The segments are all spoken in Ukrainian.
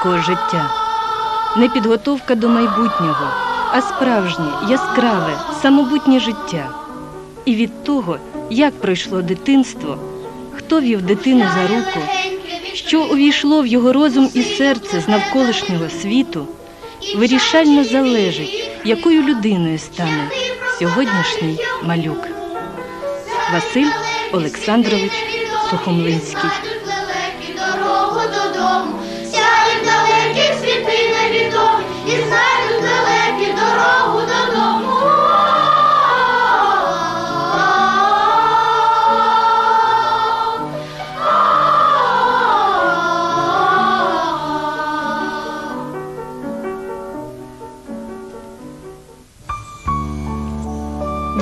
Людського життя. Не підготовка до майбутнього, а справжнє, яскраве, самобутнє життя. І від того, як пройшло дитинство, хто вів дитину за руку, що увійшло в його розум і серце з навколишнього світу, вирішально залежить, якою людиною стане сьогоднішній малюк. Василь Олександрович Сухомлинський.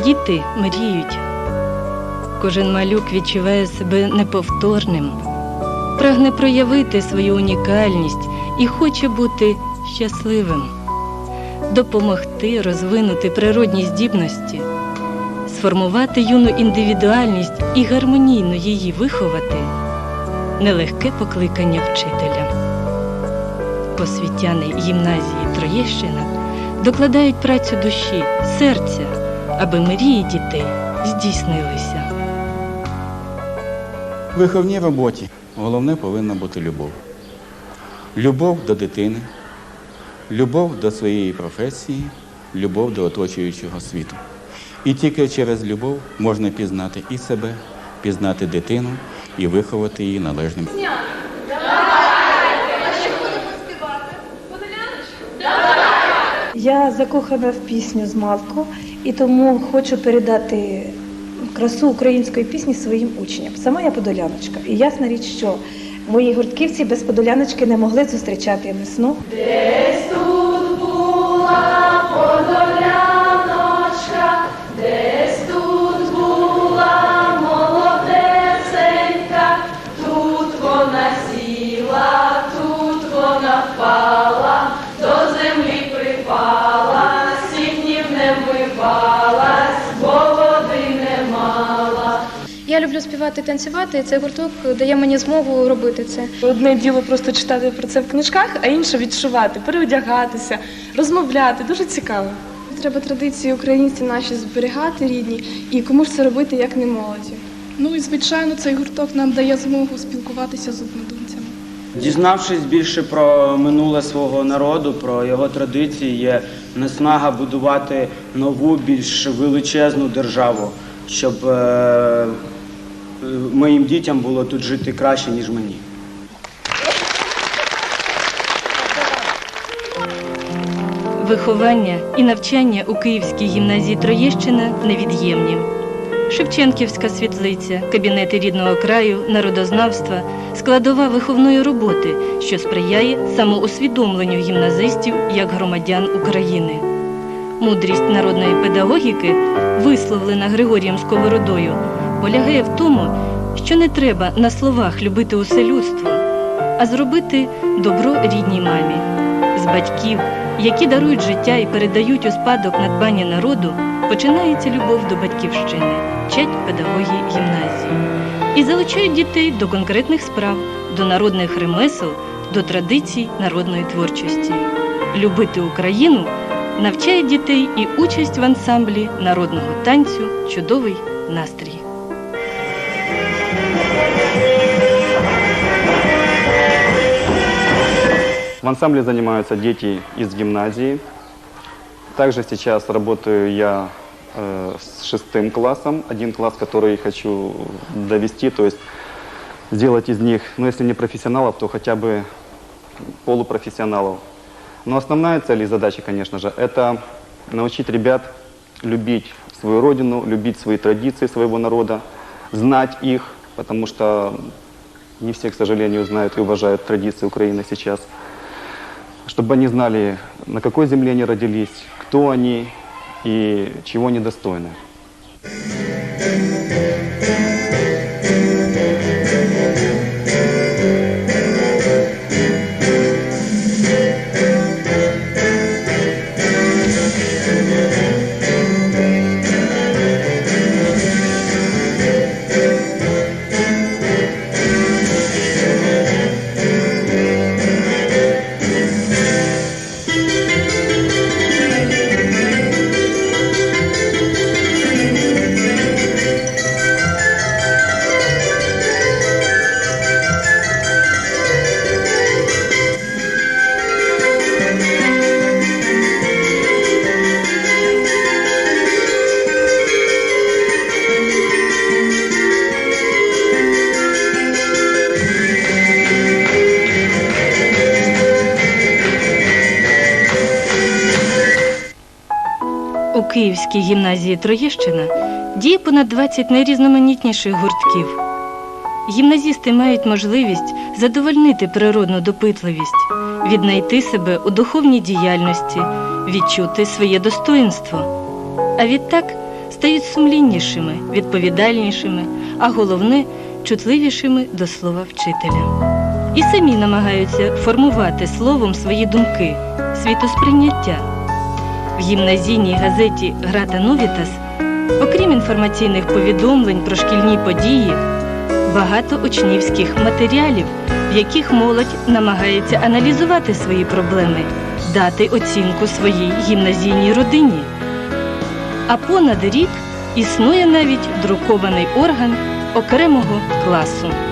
Діти мріють. Кожен малюк відчуває себе неповторним, прагне проявити свою унікальність і хоче бути щасливим, допомогти розвинути природні здібності, сформувати юну індивідуальність і гармонійно її виховати нелегке покликання вчителя. Освітяни гімназії Троєщина докладають працю душі, серця, аби мрії дітей здійснилися. Виховній роботі головне повинна бути любов. Любов до дитини, любов до своєї професії, любов до оточуючого світу. І тільки через любов можна пізнати і себе, пізнати дитину і виховати її належним. Я закохана в пісню з Малко і тому хочу передати красу української пісні своїм учням. Сама я подоляночка. І ясна річ, що мої гуртківці без подоляночки не могли зустрічати весну. Співати танцювати, і цей гурток дає мені змогу робити це. Одне діло просто читати про це в книжках, а інше відчувати, переодягатися, розмовляти. Дуже цікаво. Треба традиції українці наші зберігати рідні, і кому ж це робити, як не молоді. Ну і звичайно, цей гурток нам дає змогу спілкуватися з однодумцями. Дізнавшись більше про минуле свого народу, про його традиції, є наснага будувати нову, більш величезну державу, щоб е, моїм дітям було тут жити краще, ніж мені. Виховання і навчання у Київській гімназії Троєщина невід'ємні. Шевченківська світлиця, кабінети рідного краю, народознавства, складова виховної роботи, що сприяє самоусвідомленню гімназистів як громадян України. Мудрість народної педагогіки, висловлена Григорієм Сковородою, полягає в тому, що не треба на словах любити усе людство, а зробити добро рідній мамі. З батьків, які дарують життя і передають у спадок надбання народу, починається любов до батьківщини, вчать педагоги гімназії і залучають дітей до конкретних справ, до народних ремесел, до традицій народної творчості. Любити Україну навчає дітей і участь в ансамблі народного танцю Чудовий настрій. В ансамбле занимаются дети из гимназии. Также сейчас работаю я э, с шестым классом, один класс, который хочу довести, то есть сделать из них, ну если не профессионалов, то хотя бы полупрофессионалов. Но основная цель и задача, конечно же, это научить ребят любить свою родину, любить свои традиции своего народа, знать их, потому что не все, к сожалению, знают и уважают традиции Украины сейчас чтобы они знали, на какой земле они родились, кто они и чего они достойны. Київській гімназії Троєщина діє понад 20 найрізноманітніших гуртків. Гімназісти мають можливість задовольнити природну допитливість, віднайти себе у духовній діяльності, відчути своє достоїнство. А відтак стають сумліннішими, відповідальнішими, а головне чутливішими до слова вчителя. І самі намагаються формувати словом свої думки, світосприйняття. В гімназійній газеті Грата Новітас, окрім інформаційних повідомлень про шкільні події, багато учнівських матеріалів, в яких молодь намагається аналізувати свої проблеми, дати оцінку своїй гімназійній родині. А понад рік існує навіть друкований орган окремого класу.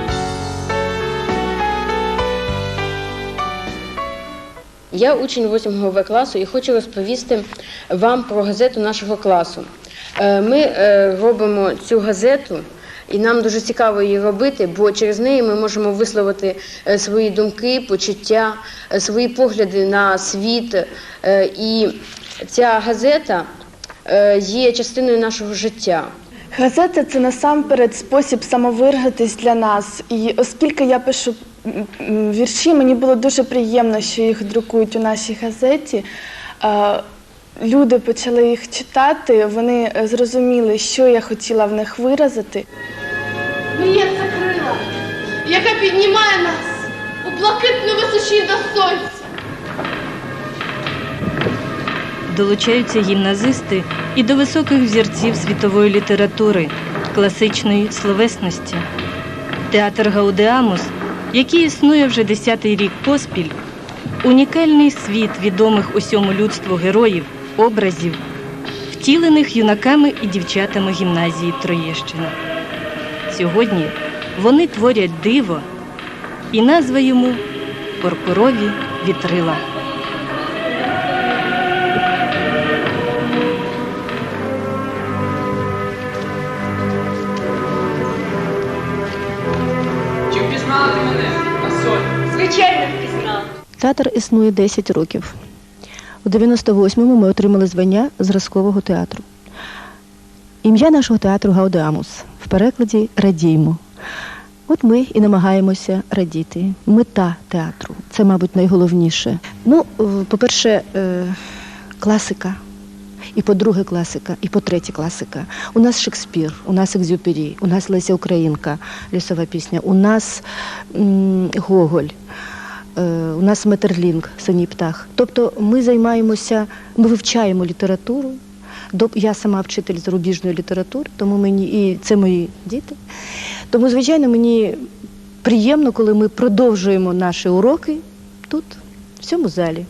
Я учень 8 В класу і хочу розповісти вам про газету нашого класу. Е, Ми е, робимо цю газету, і нам дуже цікаво її робити, бо через неї ми можемо висловити е, свої думки, почуття, свої погляди на світ. І ця газета є частиною нашого життя. Газета це насамперед спосіб самовиразитись для нас. І оскільки я пишу вірші, мені було дуже приємно, що їх друкують у нашій газеті. Люди почали їх читати, вони е, зрозуміли, що я хотіла в них виразити. Мрія це крила, яка піднімає нас у блакитну височі до сонця. Долучаються гімназисти і до високих взірців світової літератури, класичної словесності. Театр Гаудеамус, який існує вже десятий рік поспіль, унікальний світ відомих усьому людству героїв, образів, втілених юнаками і дівчатами гімназії Троєщина. Сьогодні вони творять диво, і назва йому Порпорові вітрила. Театр існує 10 років. У 98-му ми отримали звання зразкового театру. Ім'я нашого театру Гаудеамус. В перекладі радіймо. От ми і намагаємося радіти. Мета театру це, мабуть, найголовніше. Ну, по-перше, е, класика. І по-друге, класика, і по-третє, класика. У нас Шекспір, у нас Екзюпері, у нас Леся Українка, лісова пісня, у нас м, Гоголь. Е, У нас Метерлінг, синій птах. Тобто ми займаємося, ми вивчаємо літературу. Я сама вчитель зарубіжної літератури, тому мені і це мої діти. Тому, звичайно, мені приємно, коли ми продовжуємо наші уроки тут, в цьому залі.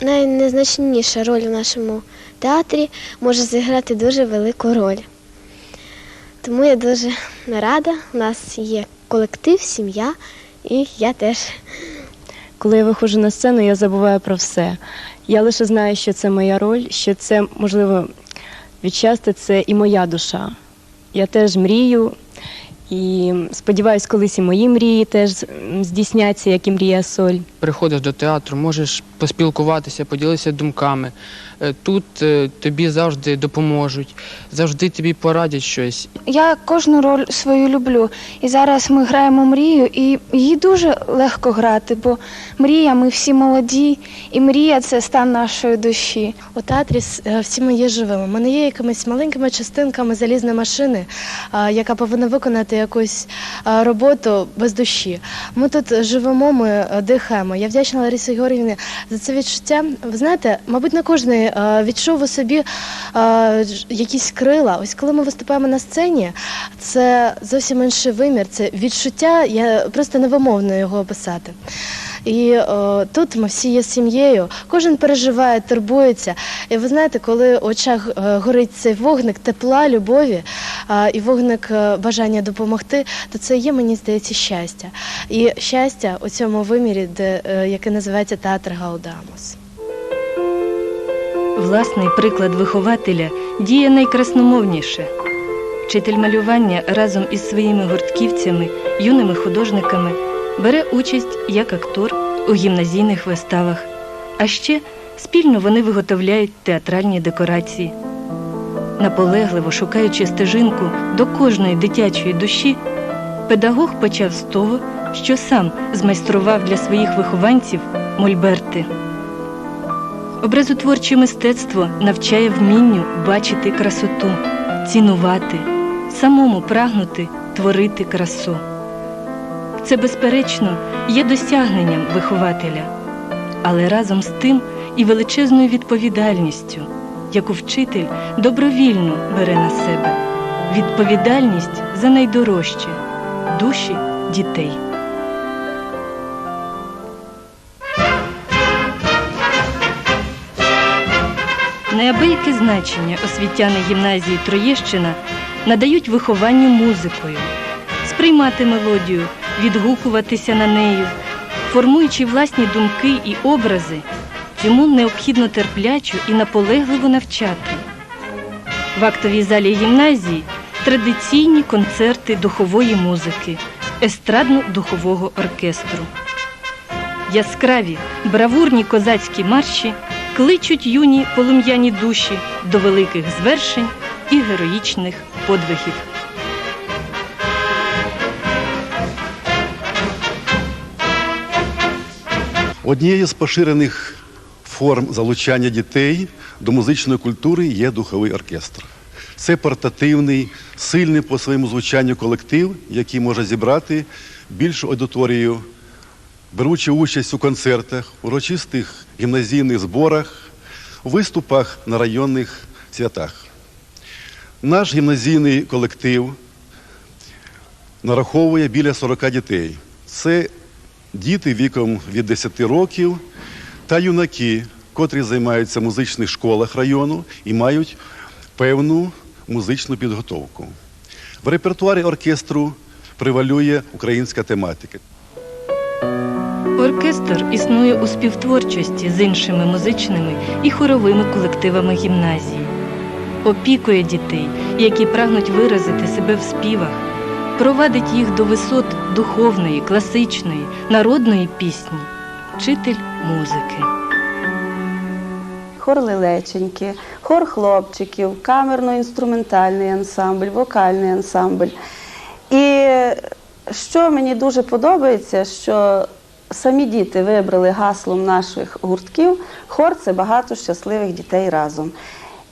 Найнезначніша роль в нашому театрі може зіграти дуже велику роль. Тому я дуже рада. У нас є колектив, сім'я, і я теж. Коли я виходжу на сцену, я забуваю про все. Я лише знаю, що це моя роль, що це, можливо, відчасти це і моя душа. Я теж мрію і сподіваюся, колись і мої мрії теж здійсняться, як і мрія соль. Приходиш до театру, можеш поспілкуватися, поділитися думками. Е, Тут е, тобі завжди допоможуть, завжди тобі порадять щось. Я кожну роль свою люблю. І зараз ми граємо мрію, і її дуже легко грати, бо мрія, ми всі молоді, і мрія це стан нашої душі. У театрі е, всі ми є живими. Ми не є якимись маленькими частинками залізної машини, яка повинна виконати якусь роботу без душі. Ми тут живемо, ми дихаємо. Я вдячна Ларисі Георгіївні за це відчуття. Ви знаєте, мабуть, не кожен е, відчув у собі е, якісь крила. Ось коли ми виступаємо на сцені, це зовсім інший вимір, це відчуття, я просто невимовно його описати. І е, тут ми всі є сім'єю, кожен переживає, турбується. І ви знаєте, коли в очах горить цей вогник тепла, любові е, і вогник бажання допомогти, то це є, мені здається, щастя. І щастя у цьому вимірі, де, яке називається театр Гаудамус. Власний приклад вихователя діє найкрасномовніше. Вчитель малювання разом із своїми гуртківцями, юними художниками бере участь як актор у гімназійних виставах, а ще спільно вони виготовляють театральні декорації. Наполегливо шукаючи стежинку до кожної дитячої душі, педагог почав з того, що сам змайстрував для своїх вихованців мольберти. Образотворче мистецтво навчає вмінню бачити красоту, цінувати, самому прагнути творити красу. Це, безперечно, є досягненням вихователя, але разом з тим і величезною відповідальністю, яку вчитель добровільно бере на себе відповідальність за найдорожче душі дітей. Неабияке значення освітяни гімназії Троєщина надають вихованню музикою, сприймати мелодію, відгукуватися на нею, формуючи власні думки і образи, цьому необхідно терплячо і наполегливо навчати. В актовій залі гімназії традиційні концерти духової музики, естрадно-духового оркестру. Яскраві, бравурні козацькі марші кличуть юні полум'яні душі до великих звершень і героїчних подвигів. Однією з поширених форм залучання дітей до музичної культури є духовий оркестр. Це портативний, сильний по своєму звучанню колектив, який може зібрати більшу аудиторію, беручи участь у концертах, урочистих гімназійних зборах, виступах на районних святах. Наш гімназійний колектив нараховує біля 40 дітей. Це діти віком від 10 років та юнаки, котрі займаються в музичних школах району і мають певну музичну підготовку. В репертуарі оркестру превалює українська тематика. Оркестр існує у співтворчості з іншими музичними і хоровими колективами гімназії, опікує дітей, які прагнуть виразити себе в співах, провадить їх до висот духовної, класичної, народної пісні, вчитель музики. хор лелеченьки, хор хлопчиків, камерно-інструментальний ансамбль, вокальний ансамбль. І що мені дуже подобається, що самі діти вибрали гаслом наших гуртків хор це багато щасливих дітей разом.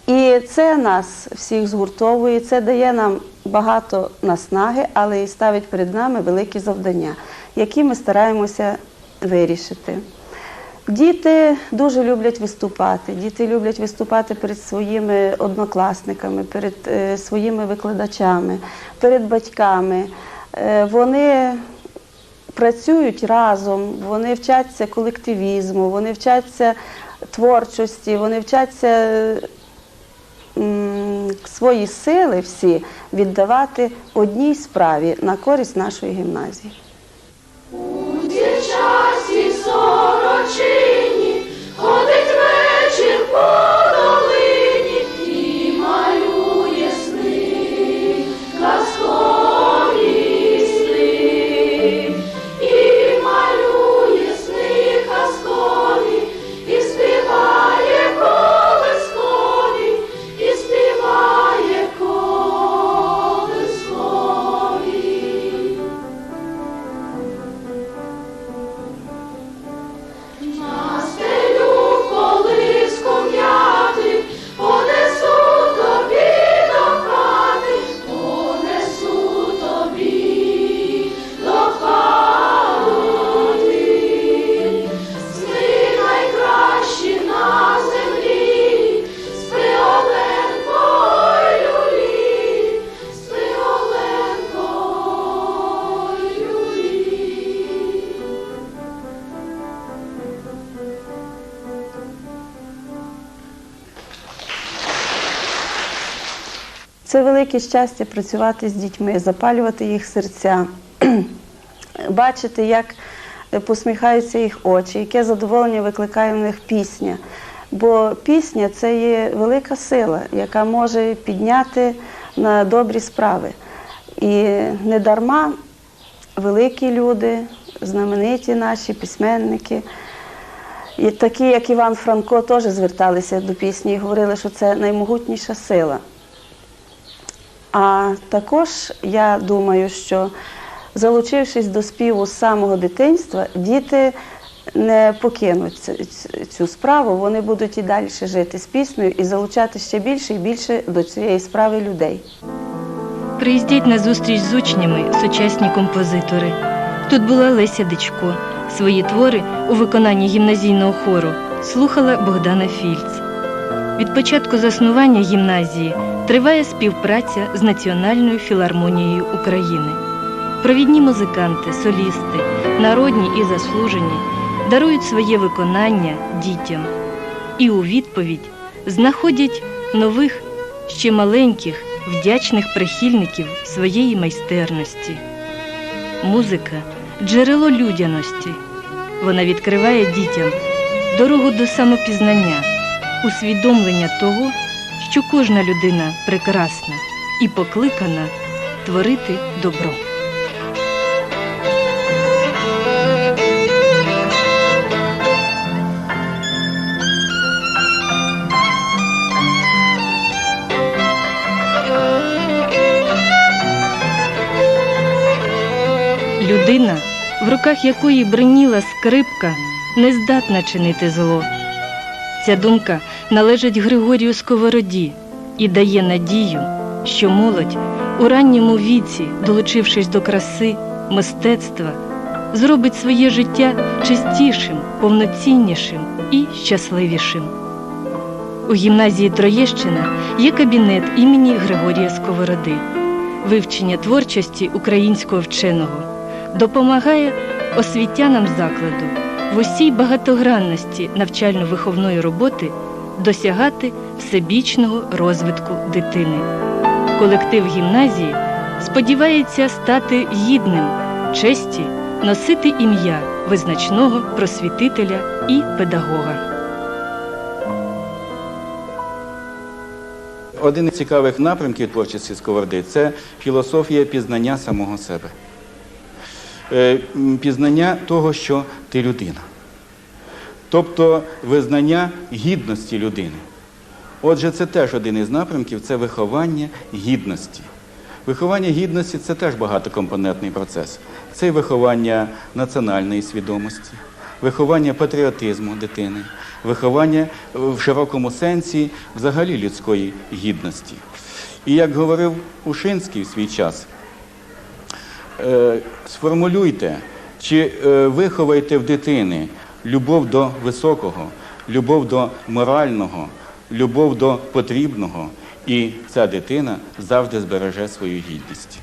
І це нас всіх згуртовує, це дає нам багато наснаги, але і ставить перед нами великі завдання, які ми стараємося вирішити. Діти дуже люблять виступати. Діти люблять виступати перед своїми однокласниками, перед е, своїми викладачами, перед батьками. Е, вони працюють разом, вони вчаться колективізму, вони вчаться творчості, вони вчаться свої сили всі віддавати одній справі на користь нашої гімназії. Дівчасті сорочині ходить вечір по Це велике щастя працювати з дітьми, запалювати їх серця, бачити, як посміхаються їх очі, яке задоволення викликає в них пісня. Бо пісня це є велика сила, яка може підняти на добрі справи. І не дарма великі люди, знамениті наші письменники, і такі, як Іван Франко, теж зверталися до пісні і говорили, що це наймогутніша сила. А також я думаю, що залучившись до співу з самого дитинства, діти не покинуть цю справу, вони будуть і далі жити з піснею і залучати ще більше і більше до цієї справи людей. Приїздять на зустріч з учнями сучасні композитори. Тут була Леся Дичко. Свої твори у виконанні гімназійного хору слухала Богдана Фільц. Від початку заснування гімназії триває співпраця з Національною філармонією України. Провідні музиканти, солісти, народні і заслужені дарують своє виконання дітям і у відповідь знаходять нових, ще маленьких, вдячних прихильників своєї майстерності. Музика джерело людяності. Вона відкриває дітям дорогу до самопізнання, усвідомлення того, що кожна людина прекрасна і покликана творити добро. Людина, в руках якої бриніла скрипка, не здатна чинити зло. Ця думка належить Григорію Сковороді і дає надію, що молодь у ранньому віці, долучившись до краси, мистецтва, зробить своє життя чистішим, повноціннішим і щасливішим. У гімназії Троєщина є кабінет імені Григорія Сковороди, вивчення творчості українського вченого допомагає освітянам закладу в усій багатогранності навчально-виховної роботи досягати всебічного розвитку дитини. Колектив гімназії сподівається стати гідним честі носити ім'я визначного просвітителя і педагога. Один із цікавих напрямків творчості Сковороди – це філософія пізнання самого себе. Е, Пізнання того, що ти людина. Тобто визнання гідності людини. Отже, це теж один із напрямків це виховання гідності. Виховання гідності це теж багатокомпонентний процес. Це і виховання національної свідомості, виховання патріотизму дитини, виховання е, в широкому сенсі взагалі людської гідності. І як говорив Ушинський в свій час, сформулюйте, чи е, виховайте в дитини любов до високого, любов до морального, любов до потрібного, і ця дитина завжди збереже свою гідність.